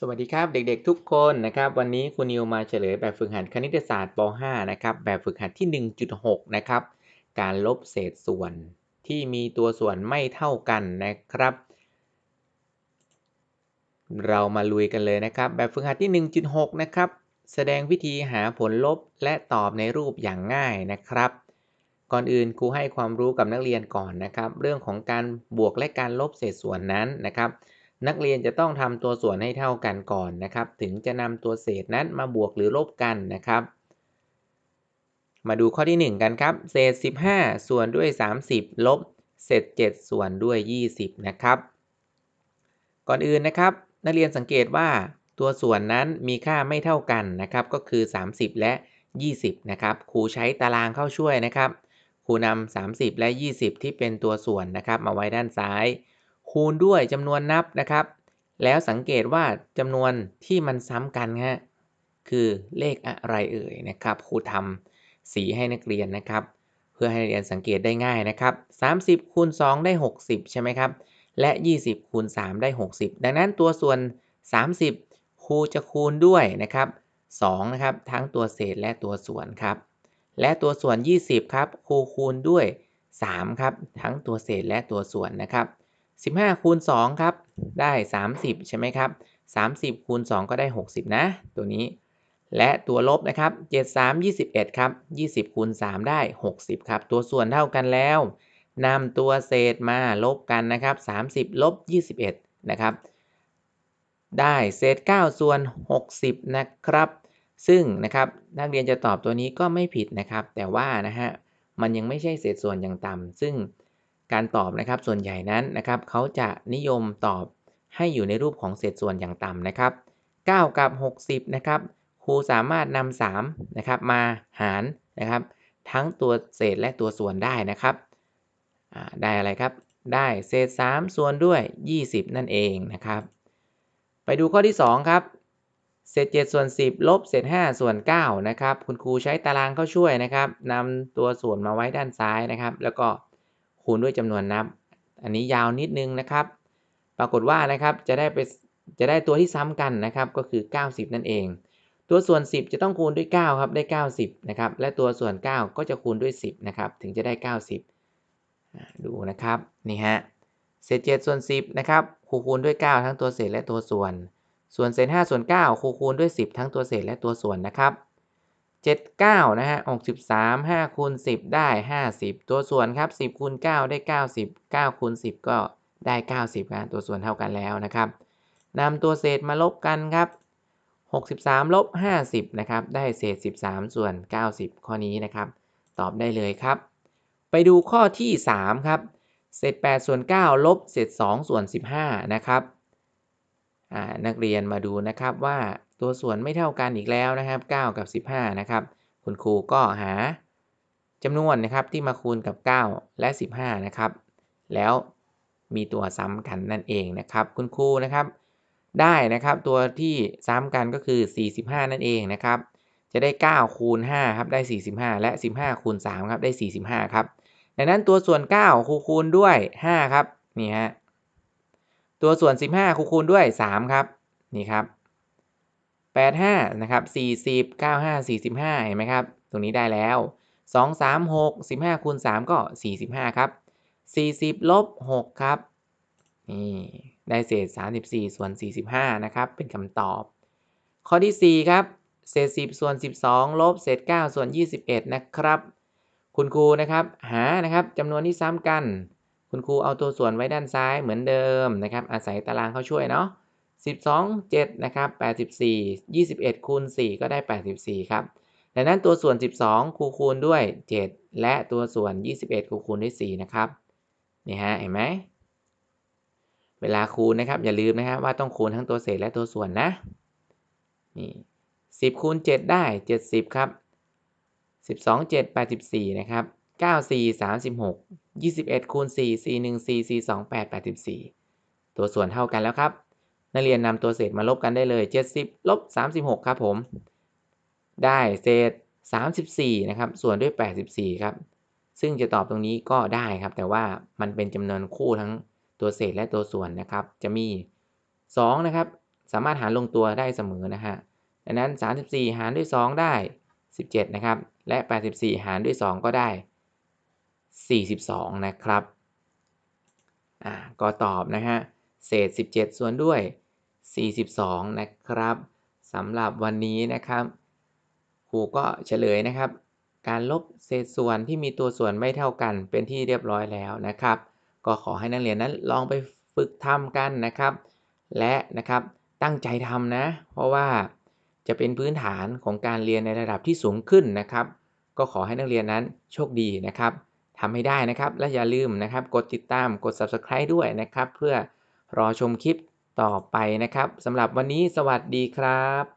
สวัสดีครับเด็กๆทุกคนนะครับวันนี้ครูนิวมาเฉลยแบบฝึกหัดคณิตศาสตร์ป .5 นะครับแบบฝึกหัดที่ 1.6 นะครับ การลบเศษส่วนที่มีตัวส่วนไม่เท่ากันนะครับ เรามาลุยกันเลยนะครับ แบบฝึกหัดที่ 1.6 นะครับ แสดงวิธีหาผลลบและตอบในรูปอย่างง่ายนะครับ ก่อนอื่นครูให้ความรู้กับนักเรียนก่อนนะครับ เรื่องของการบวกและการลบเศษส่วนนั้นนะครับ นักเรียนจะต้องทำตัวส่วนให้เท่ากันก่อนนะครับ ถึงจะนำตัวเศษนั้นมาบวกหรือลบกันนะครับ มาดูข้อที่ 1 กันครับ เศษ 15 ส่วนด้วย 30 ลบ เศษ 7 ส่วนด้วย 20 นะครับ ก่อนอื่นนะครับ นักเรียนสังเกตว่าตัวส่วนนั้นมีค่าไม่เท่ากันนะครับ ก็คือ 30 และ 20 นะครับ ครูใช้ตารางเข้าช่วยนะครับ ครูนำ30 และ 20 ที่เป็นตัวส่วนนะครับ มาไว้ด้านซ้าย คูณด้วยจำนวนนับนะครับ แล้วสังเกตว่าจำนวนที่มันซ้ำกันฮะคือเลขอะไรเอ่ยนะครับครูทำสีให้นักเรียนนะครับ เพื่อให้นักเรียนสังเกตได้ง่ายนะครับ30คูณ2ได้ 60 ใช่ไหมครับ และ 20คูณ3ได้ 60 ดังนั้นตัวส่วน 30ครูจะคูณด้วยนะครับ2นะครับทั้งตัวเศษและตัวส่วนครับ และตัวส่วน 20 ครับครูคูณด้วย3ครับทั้งตัวเศษและตัวส่วนนะครับ 15 คูณ 2 ครับ ได้ 30 ใช่ไหมครับ 30 คูณ 2 ก็ได้ 60 นะ ตัวนี้ และตัวลบนะครับ 7 3 21 ครับ 20 คูณ 3 ได้ 60 ครับ ตัวส่วนเท่ากันแล้วนำตัวเศษมาลบกันนะครับ 30 ลบ 21 นะครับ ได้เศษ 9 ส่วน 60 นะครับ ซึ่งนะครับนักเรียนจะตอบตัวนี้ก็ไม่ผิดนะครับ แต่ว่านะฮะมันยังไม่ใช่เศษส่วนอย่างต่ำซึ่ง การตอบนะครับส่วนใหญ่นั้นนะครับเขาจะนิยมตอบให้อยู่ในรูปของเศษส่วนอย่างต่ำนะครับ 9 กับ 60นะครับครูสามารถนำ3นะครับมาหารนะครับ ทั้งตัวเศษและตัวส่วนได้นะครับได้อะไรครับ ได้เศษ 3 ส่วนด้วย 20 นั่นเองนะครับ ไปดูข้อที่ 2 ครับ เศษ 7 ส่วน 10 ลบเศษ 5 ส่วน 9 นะครับ คุณครูใช้ตารางเข้าช่วยนะครับนำตัวส่วนมาไว้ด้านซ้ายนะครับ แล้วก็ คูณด้วยจำนวนนับ อันนี้ยาวนิดนึงนะครับ ปรากฏว่านะครับจะได้ไปจะได้ตัวที่ซ้ำกันนะครับก็คือ 90 นั่นเอง ตัวส่วน 10 จะต้องคูณด้วย 9 ครับได้ 90 นะครับ และตัวส่วน 9 ก็จะคูณด้วย 10 นะครับ ถึงจะได้ 90 ดูนะครับนี่ฮะเศษ7ส่วน 10 นะครับคูคูณด้วย 9 ทั้งตัวเศษและตัวส่วน ส่วนเศษ5ส่วน9คูคูณด้วย 10 ทั้งตัวเศษและตัวส่วนนะครับ 7 9 นะฮะ 63 5คูณ10 ได้ 50 ตัวส่วนครับ 10คูณ9ได้ 90 9คูณ10 ก็ได้ 90นะตัวส่วนเท่ากันแล้วนะครับนำตัวเศษมาลบกันครับ 63 ลบ 50 นะครับ ได้เศษ 13 ส่วน 90 ข้อนี้นะครับ ตอบได้เลยครับ ไปดูข้อที่ 3 ครับ เศษ 8 ส่วน 9 ลบ เศษ 2 ส่วน 15 นะครับนักเรียนมาดูนะครับว่า ตัวส่วนไม่เท่ากันอีกแล้วนะครับ 9 กับ 15 นะครับ คุณครูก็หาจำนวนนะครับที่มาคูณกับ 9 และ 15 นะครับ แล้วมีตัวซ้ำกันนั่นเองนะครับ คุณครูนะครับ ได้นะครับตัวที่ซ้ำกันก็คือ 45 นั่นเองนะครับ จะได้ 9 คูณ5ครับได้ 45 และ 15 คูณ3ครับได้ 45 ครับดังนั้นตัวส่วน 9 คูคูณด้วย 5 ครับ นี่ฮะ ตัวส่วน 15 คูคูณด้วย 3 ครับ นี่ครับ 85นะครับ40 95 45เห็นไหมครับ ตรงนี้ได้แล้ว 2 3 6 15คูณ3ก็ 45 ครับ 40ลบ6ครับนี่ได้เศษ 34 ส่วน 45 นะครับ เป็นคำตอบ ข้อที่ 4 ครับ เศษ 10 ส่วน 12 ลบ เศษ 9 ส่วน 21 นะครับ คุณครูนะครับ หา นะครับจำนวนที่ซ้ำกัน คุณครูเอาตัวส่วนไว้ด้านซ้ายเหมือนเดิมนะครับ อาศัยตารางเขาช่วยเนาะ 12 7นะครับ84 21คูณ4ก็ได้ 84 ครับดังนั้นตัวส่วน 12 คูคูณด้วย 7 และตัวส่วน 21 คูคูณด้วย 4 นะครับนี่ฮะเห็นไหมเวลาคูณนะครับอย่าลืมนะครับว่าต้องคูณทั้งตัวเศษและตัวส่วนนะนี่10คูณ7ได้ 70 ครับ 12 7 84 นะครับ 9 4 36 21คูณ4 4 1 4 4 2 8 84 ตัวส่วนเท่ากันแล้วครับ นักเรียนนำตัวเศษมาลบกันได้เลย 70ลบ36 ครับผม ได้เศษ 34 นะครับ ส่วนด้วย 84 ครับ ซึ่งจะตอบตรงนี้ก็ได้ครับ แต่ว่ามันเป็นจำนวนคู่ทั้งตัวเศษและตัวส่วนนะครับ จะมี 2 นะครับ สามารถหารลงตัวได้เสมอนะฮะ ดังนั้น 34 หารด้วย 2 ได้ 17 นะครับ และ 84 หารด้วย 2 ก็ได้ 42 นะครับ อ่า ก็ตอบนะฮะ เศษ 17 ส่วนด้วย 42 นะครับสำหรับวันนี้นะครับ ครูก็เฉลยนะครับ การลบเศษส่วนที่มีตัวส่วนไม่เท่ากันเป็นที่เรียบร้อยแล้วนะครับ ก็ขอให้นักเรียนนั้นลองไปฝึกทำกันนะครับ และนะครับตั้งใจทำนะ เพราะว่าจะเป็นพื้นฐานของการเรียนในระดับที่สูงขึ้นนะครับ ก็ขอให้นักเรียนนั้นโชคดีนะครับทำให้ได้นะครับ และอย่าลืมนะครับ กดติดตามกด subscribe ด้วยนะครับ เพื่อรอชมคลิป ต่อไปนะครับสำหรับวันนี้สวัสดีครับ